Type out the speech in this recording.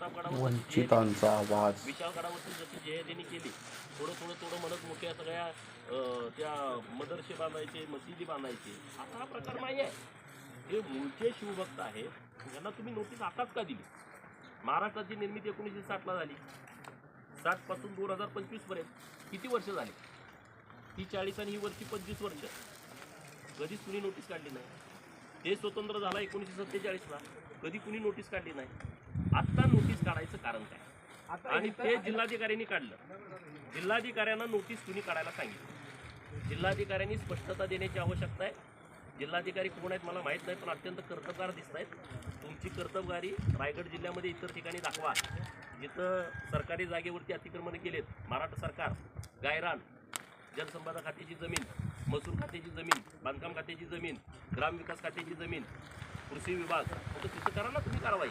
वंचितांचा आवाज. विशाळगडावरती जशी जयदेनी केली थोडं थोडं थोडं म्हणत मोठ्या सगळ्या त्या मदरसे बांधायचे मशिदी बांधायचे. आता हा प्रकार नाही आहे. जे मूळचे शिवभक्त आहेत त्यांना तुम्ही नोटीस आताच का दिली? महाराष्ट्राची निर्मिती एकोणीसशे साठला झाली. साठपासून दोन हजार पंचवीसपर्यंत किती वर्ष झाले? ती चाळीस आणि ही वर्षी पंचवीस वर्ष. कधीच कुणी नोटीस काढली नाही. ते स्वतंत्र झाला एकोणीसशे सत्तेचाळीसला. कधी कुणी नोटीस काढली नाही. आत्ता काढायचं कारण काय? आणि ते जिल्हाधिकाऱ्यांनी काढलं. जिल्हाधिकाऱ्यांना नोटीस कुणी काढायला सांगितलं? जिल्हाधिकाऱ्यांनी स्पष्टता देण्याची आवश्यकता आहे. जिल्हाधिकारी कोण आहेत मला माहीत नाही पण अत्यंत कर्तबगार दिसत आहेत तुमची कर्तबगारी रायगड जिल्ह्यामध्ये इतर ठिकाणी दाखवा. जिथं सरकारी जागेवरती अतिक्रमण केलेत महाराष्ट्र सरकार गायरान जलसंपदा खात्याची जमीन महसूल खात्याची जमीन बांधकाम खात्याची जमीन ग्रामविकास खात्याची जमीन कृषी विभाग तर तिथं करा ना तुम्ही कारवाई.